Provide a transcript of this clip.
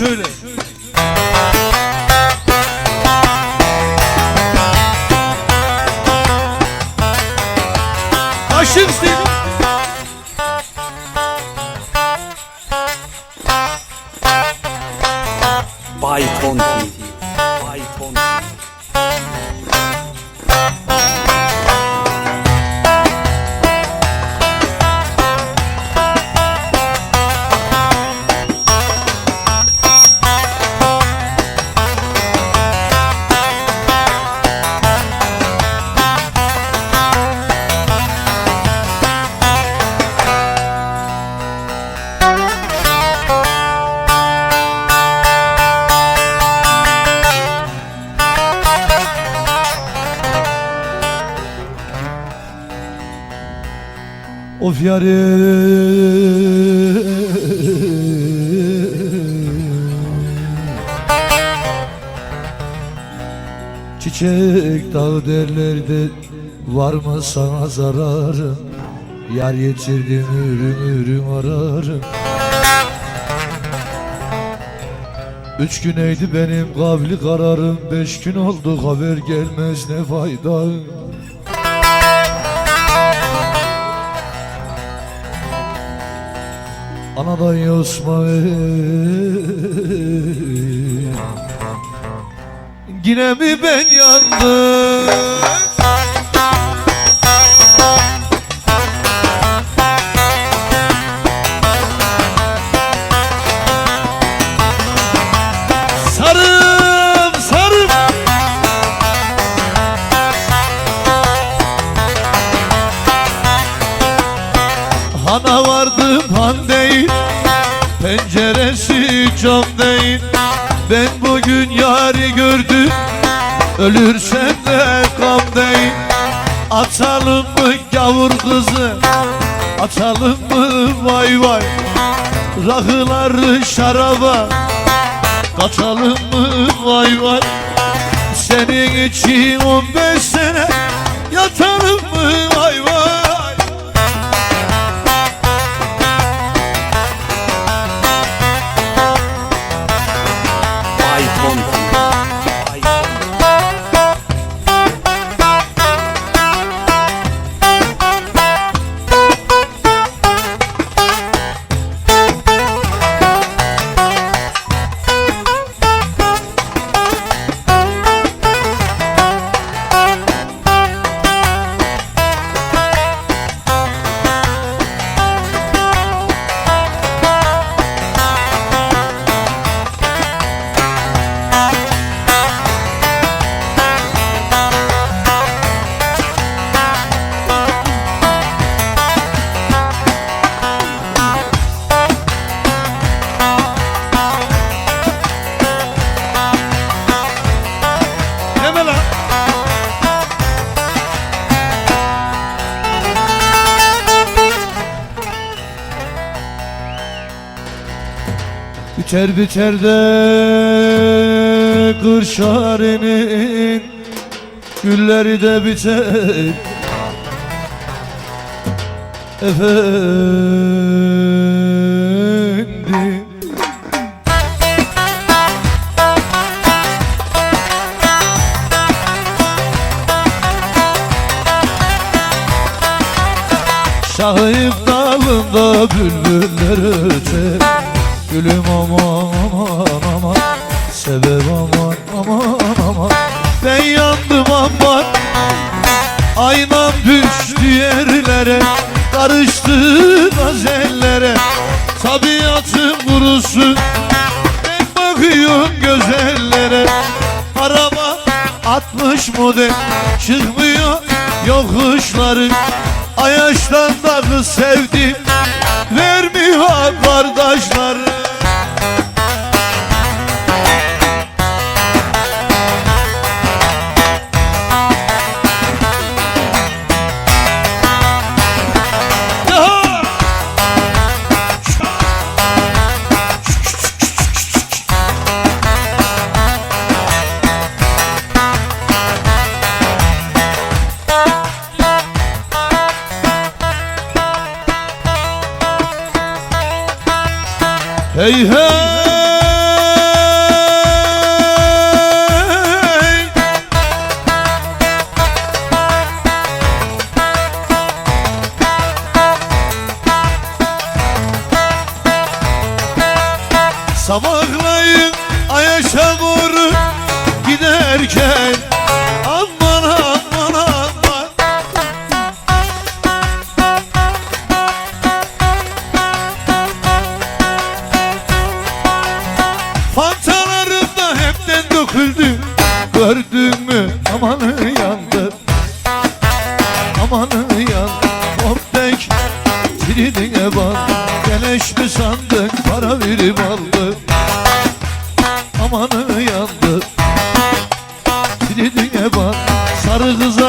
şöyle. Aşık Of Çiçek dağ derlerde var mı sana zararım? Yar yitirdim ürüm ürüm ararım. Üç güneydi benim kavli kararım Beş gün oldu haber gelmez ne fayda Anadan yosma Yine mi ben yandım Hana vardım han değil Penceresi cam değil. Ben bugün yari gördüm Ölürsem de gam değil. Atalım mı gavur kızı Atalım mı vay vay? Rakıları şaraba Kaçalım mı vay vay? Senin için 15 sene Yatalım mı Biter biter de kırşarenin Gülleri de biter. Efendim. Şahip dalında bülbüller öter Gülüm aman aman aman Sebep aman aman aman Ben yandım aman Aynam düştü yerlere Karıştı gazellere. Tabiatım kurusu Ben bakıyorum gözellere. Araba 60 model Çıkmıyor yokuşları. Ayaştan da kız sevdim Vermiyor kardeşleri Hey hey. Sabahlayın Ayaş'a doğru giderken Fantalarım da hepten döküldü. Gördün mü? Amanı yandı. Amanı yandı. Hoptek Tridine bandı Geleş mi sandın para verip aldı. Amanı yandı. Tridine bandı Sarı kıza